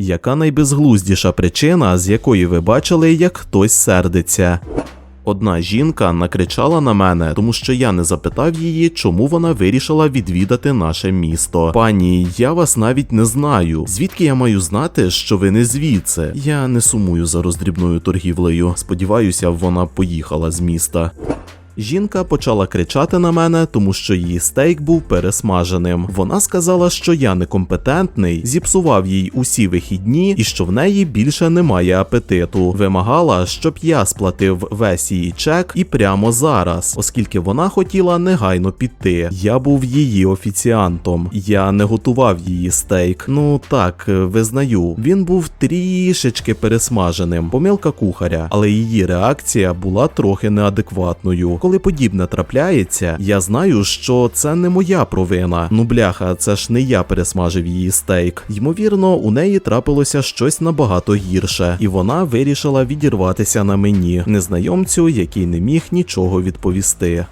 Яка найбезглуздіша причина, з якої ви бачили, як хтось сердиться? Одна жінка накричала на мене, тому що я не запитав її, чому вона вирішила відвідати наше місто. Пані, я вас навіть не знаю. Звідки я маю знати, що ви не звідси? Я не сумую за роздрібною торгівлею. Сподіваюся, вона поїхала з міста. Жінка почала кричати на мене, тому що її стейк був пересмаженим. Вона сказала, що я некомпетентний, зіпсував їй усі вихідні і що в неї більше немає апетиту. Вимагала, щоб я сплатив весь її чек і прямо зараз, оскільки вона хотіла негайно піти. Я був її офіціантом. Я не готував її стейк. Ну так, визнаю, він був трішечки пересмаженим. Помилка кухаря, але її реакція була трохи неадекватною. Коли подібне трапляється, я знаю, що це не моя провина. Ну бляха, це ж не я пересмажив її стейк. Ймовірно, у неї трапилося щось набагато гірше, і вона вирішила відірватися на мені, незнайомцю, який не міг нічого відповісти.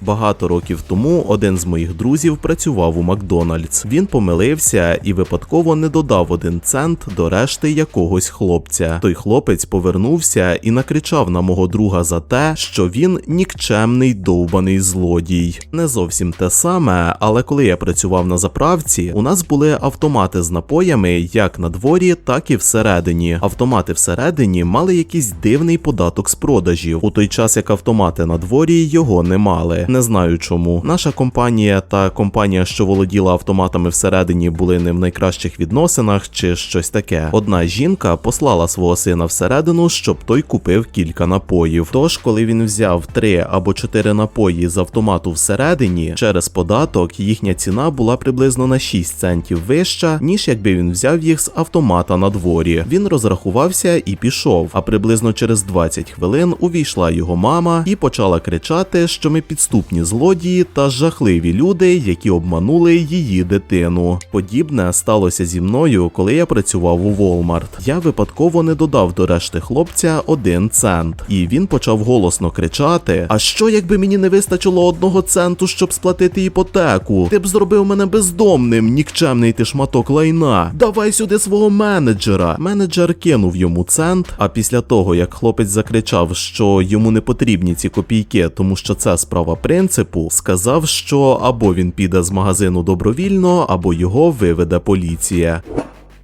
Багато років тому один з моїх друзів працював у Макдональдс. Він помилився і випадково не додав один цент до решти якогось хлопця. Той хлопець повернувся і накричав на мого друга за те, що він нікчемний довбаний злодій. Не зовсім те саме, але коли я працював на заправці, у нас були автомати з напоями як на дворі, так і всередині. Автомати всередині мали якийсь дивний податок з продажів, у той час як автомати на дворі його не мали. Не знаю чому. Наша компанія та компанія, що володіла автоматами всередині, були не в найкращих відносинах чи щось таке. Одна жінка послала свого сина всередину, щоб той купив кілька напоїв. Тож, коли він взяв три або чотири напої з автомату всередині, через податок їхня ціна була приблизно на 6 центів вища, ніж якби він взяв їх з автомата на дворі. Він розрахувався і пішов. А приблизно через 20 хвилин увійшла його мама і почала кричати, що ми підступні злодії та жахливі люди, які обманули її дитину. Подібне сталося зі мною, коли я працював у Walmart. Я випадково не додав до решти хлопця один цент, і він почав голосно кричати: А що, якби мені не вистачило одного центу, щоб сплатити іпотеку? Ти б зробив мене бездомним, нікчемний ти шматок лайна. Давай сюди свого менеджера. Менеджер кинув йому цент. А після того, як хлопець закричав, що йому не потрібні ці копійки, тому що це справа принципу, сказав, що або він піде з магазину добровільно, або його виведе поліція.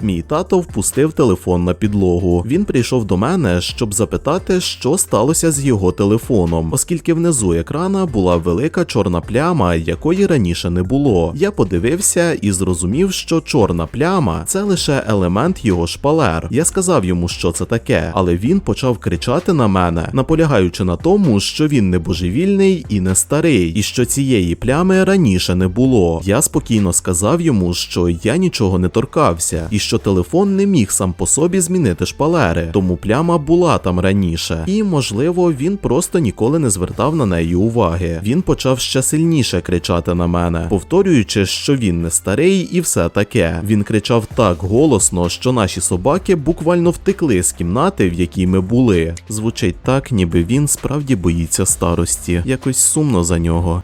Мій тато впустив телефон на підлогу. Він прийшов до мене, щоб запитати, що сталося з його телефоном, оскільки внизу екрана була велика чорна пляма, якої раніше не було. Я подивився і зрозумів, що чорна пляма це лише елемент його шпалер. Я сказав йому, що це таке, але він почав кричати на мене, наполягаючи на тому, що він не божевільний і не старий, і що цієї плями раніше не було. Я спокійно сказав йому, що я нічого не торкався, і що телефон не міг сам по собі змінити шпалери, тому пляма була там раніше, і можливо він просто ніколи не звертав на неї уваги. Він почав ще сильніше кричати на мене, повторюючи, що він не старий і все таке. Він кричав так голосно, що наші собаки буквально втекли з кімнати, в якій ми були. Звучить так, ніби він справді боїться старості. Якось сумно за нього.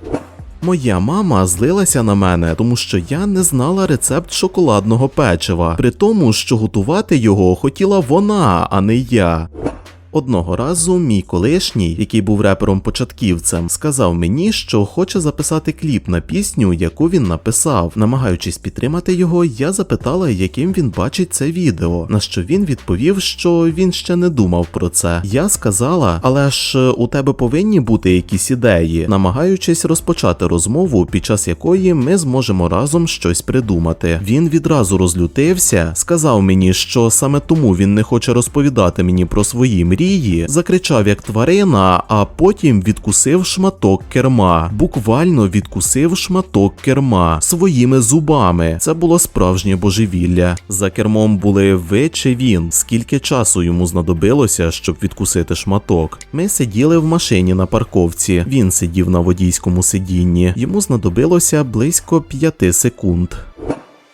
Моя мама злилася на мене, тому що я не знала рецепт шоколадного печива, при тому, що готувати його хотіла вона, а не я. Одного разу мій колишній, який був репером початківцем, сказав мені, що хоче записати кліп на пісню, яку він написав. Намагаючись підтримати його, я запитала, яким він бачить це відео. На що він відповів, що він ще не думав про це. Я сказала, але ж е, у тебе повинні бути якісь ідеї, намагаючись розпочати розмову, під час якої ми зможемо разом щось придумати. Він відразу розлютився, сказав мені, що саме тому він не хоче розповідати мені про свої мрії, закричав як тварина, а потім відкусив шматок керма. Буквально відкусив шматок керма своїми зубами. Це було справжнє божевілля. За кермом були ви чи він. Скільки часу йому знадобилося, щоб відкусити шматок? Ми сиділи в машині на парковці. Він сидів на водійському сидінні. Йому знадобилося близько п'яти секунд.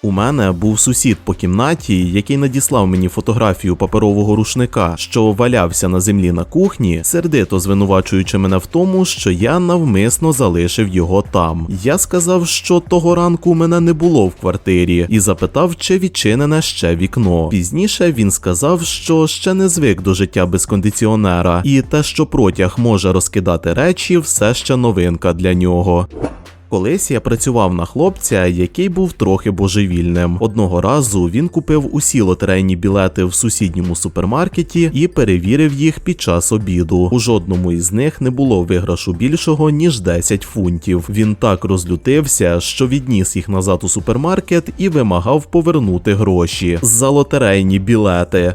У мене був сусід по кімнаті, який надіслав мені фотографію паперового рушника, що валявся на землі на кухні, сердито звинувачуючи мене в тому, що я навмисно залишив його там. Я сказав, що того ранку мене не було в квартирі, і запитав, чи відчинене ще вікно. Пізніше він сказав, що ще не звик до життя без кондиціонера, і те, що протяг може розкидати речі, все ще новинка для нього. Колись я працював на хлопця, який був трохи божевільним. Одного разу він купив усі лотерейні білети в сусідньому супермаркеті і перевірив їх під час обіду. У жодному із них не було виграшу більшого ніж 10 фунтів. Він так розлютився, що відніс їх назад у супермаркет і вимагав повернути гроші за лотерейні білети.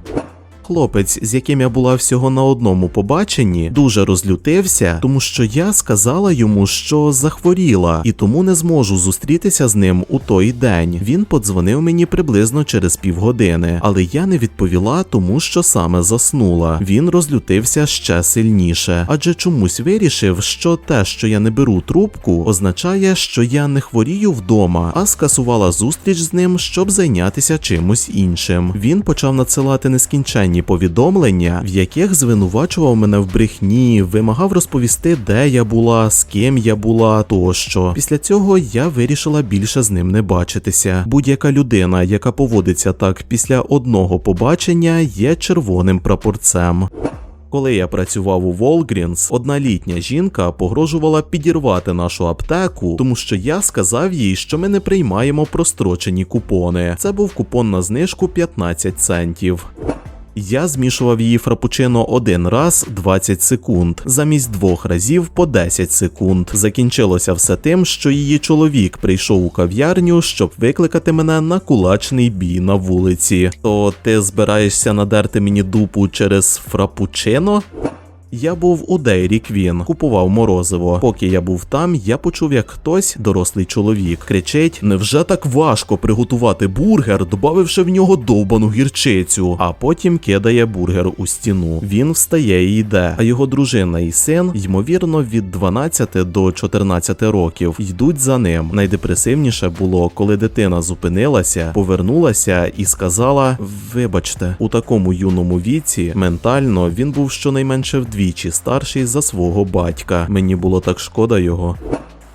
Хлопець, з яким я була всього на одному побаченні, дуже розлютився, тому що я сказала йому, що захворіла, і тому не зможу зустрітися з ним у той день. Він подзвонив мені приблизно через півгодини, але я не відповіла, тому що саме заснула. Він розлютився ще сильніше, адже чомусь вирішив, що те, що я не беру трубку, означає, що я не хворію вдома, а скасувала зустріч з ним, щоб зайнятися чимось іншим. Він почав надсилати нескінченні повідомлення, в яких звинувачував мене в брехні, вимагав розповісти, де я була, з ким я була тощо. Після цього я вирішила більше з ним не бачитися. Будь-яка людина, яка поводиться так після одного побачення, є червоним прапорцем. Коли я працював у Волгрінс, одна літня жінка погрожувала підірвати нашу аптеку, тому що я сказав їй, що ми не приймаємо прострочені купони. Це був купон на знижку 15 центів. Я змішував її фрапучино один раз 20 секунд, замість двох разів по 10 секунд. Закінчилося все тим, що її чоловік прийшов у кав'ярню, щоб викликати мене на кулачний бій на вулиці. То ти збираєшся надерти мені дупу через фрапучино? Я був у Дейрі Квін, купував морозиво. Поки я був там, я почув, як хтось, дорослий чоловік, кричить: Невже так важко приготувати бургер, додавши в нього довбану гірчицю, а потім кидає бургер у стіну. Він встає і йде, а його дружина і син, ймовірно, від 12 до 14 років, йдуть за ним. Найдепресивніше було, коли дитина зупинилася, повернулася і сказала: Вибачте, у такому юному віці ментально він був щонайменше вдвічі старший за свого батька. Мені було так шкода його.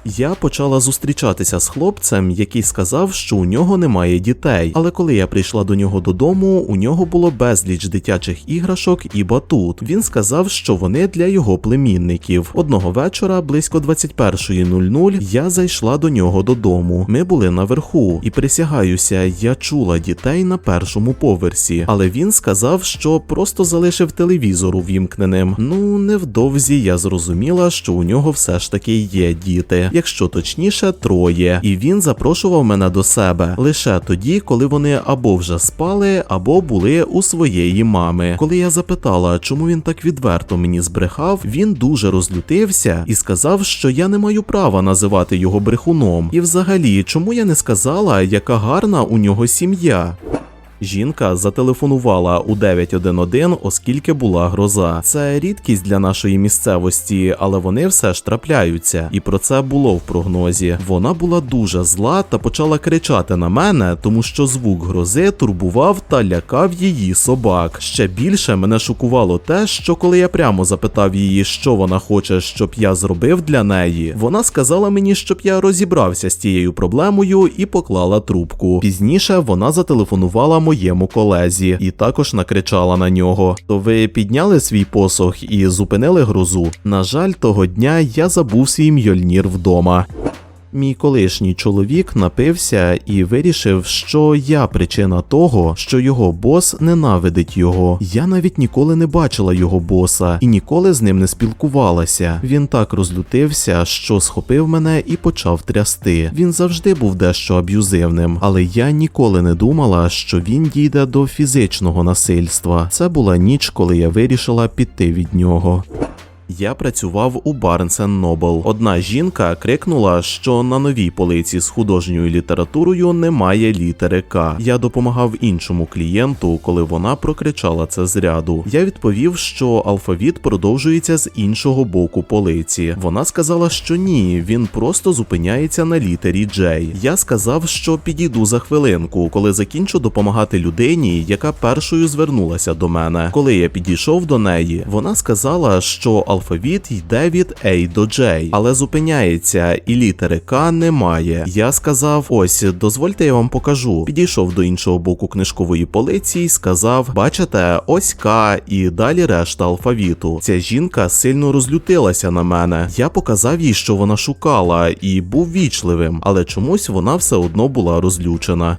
Я почала зустрічатися з хлопцем, який сказав, що у нього немає дітей. Але коли я прийшла до нього додому, у нього було безліч дитячих іграшок і батут. Він сказав, що вони для його племінників. Одного вечора, близько 21.00, я зайшла до нього додому. Ми були наверху, і присягаюся, я чула дітей на першому поверсі. Але він сказав, що просто залишив телевізор увімкненим. Ну, невдовзі я зрозуміла, що у нього все ж таки є діти якщо точніше, троє, і він запрошував мене до себе лише тоді, коли вони або вже спали, або були у своєї мами. Коли я запитала, чому він так відверто мені збрехав, він дуже розлютився і сказав, що я не маю права називати його брехуном. І взагалі, чому я не сказала, яка гарна у нього сім'я? Жінка зателефонувала у 911, оскільки була гроза. Це рідкість для нашої місцевості, але вони все ж трапляються, і про це було в прогнозі. Вона була дуже зла та почала кричати на мене, тому що звук грози турбував та лякав її собак. Ще більше мене шокувало те, що коли я прямо запитав її, що вона хоче, щоб я зробив для неї, вона сказала мені, щоб я розібрався з тією проблемою і поклала трубку. Пізніше вона зателефонувала моєму колезі і також накричала на нього. То ви підняли свій посох і зупинили грозу? На жаль, того дня я забув свій мьольнір вдома. Мій колишній чоловік напився і вирішив, що я причина того, що його бос ненавидить його. Я навіть ніколи не бачила його боса і ніколи з ним не спілкувалася. Він так розлютився, що схопив мене і почав трясти. Він завжди був дещо аб'юзивним, але я ніколи не думала, що він дійде до фізичного насильства. Це була ніч, коли я вирішила піти від нього. Я працював у Barnes Noble. Одна жінка крикнула, що на новій полиці з художньою літературою немає літери К. Я допомагав іншому клієнту, коли вона прокричала це з ряду. Я відповів, що алфавіт продовжується з іншого боку полиці. Вона сказала, що ні, він просто зупиняється на літері J. Я сказав, що підійду за хвилинку, коли закінчу допомагати людині, яка першою звернулася до мене. Коли я підійшов до неї, вона сказала, що алфавіт йде від A до J, але зупиняється, і літери К немає. Я сказав: ось, дозвольте, я вам покажу. Підійшов до іншого боку книжкової полиці і сказав: Бачите, ось К, і далі решта алфавіту. Ця жінка сильно розлютилася на мене. Я показав їй, що вона шукала, і був вічливим, але чомусь вона все одно була розлючена.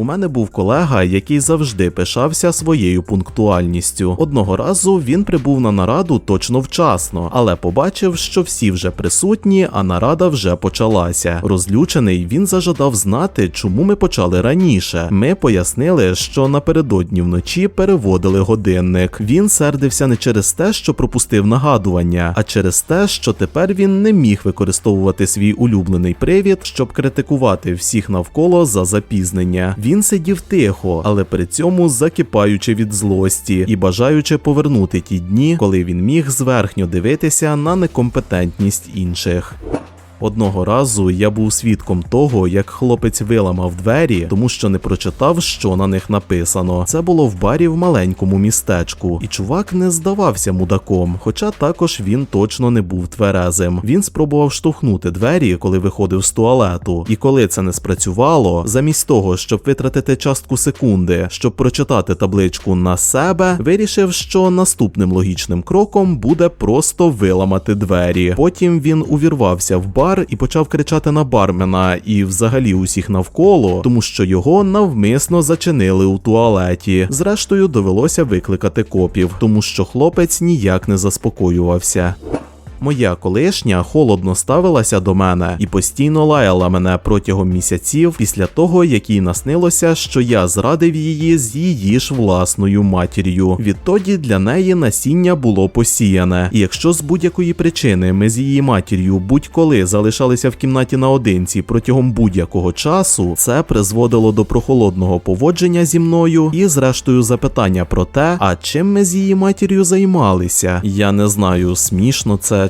У мене був колега, який завжди пишався своєю пунктуальністю. Одного разу він прибув на нараду точно вчасно, але побачив, що всі вже присутні, а нарада вже почалася. Розлючений він зажадав знати, чому ми почали раніше. Ми пояснили, що напередодні вночі переводили годинник. Він сердився не через те, що пропустив нагадування, а через те, що тепер він не міг використовувати свій улюблений привід, щоб критикувати всіх навколо за запізнення. Він сидів тихо, але при цьому закипаючи від злості і бажаючи повернути ті дні, коли він міг зверхньо дивитися на некомпетентність інших. Одного разу я був свідком того, як хлопець виламав двері, тому що не прочитав, що на них написано. Це було в барі в маленькому містечку, і чувак не здавався мудаком, хоча також він точно не був тверезим. Він спробував штовхнути двері, коли виходив з туалету. І коли це не спрацювало, замість того, щоб витратити частку секунди, щоб прочитати табличку на себе, вирішив, що наступним логічним кроком буде просто виламати двері. Потім він увірвався в бар і почав кричати на бармена і взагалі усіх навколо, тому що його навмисно зачинили у туалеті. Зрештою, довелося викликати копів, тому що хлопець ніяк не заспокоювався. Моя колишня холодно ставилася до мене і постійно лаяла мене протягом місяців після того, як їй наснилося, що я зрадив її з її ж власною матір'ю. Відтоді для неї насіння було посіяне. І якщо з будь-якої причини ми з її матір'ю будь-коли залишалися в кімнаті наодинці протягом будь-якого часу, це призводило до прохолодного поводження зі мною і, зрештою, запитання про те, а чим ми з її матір'ю займалися. Я не знаю, смішно це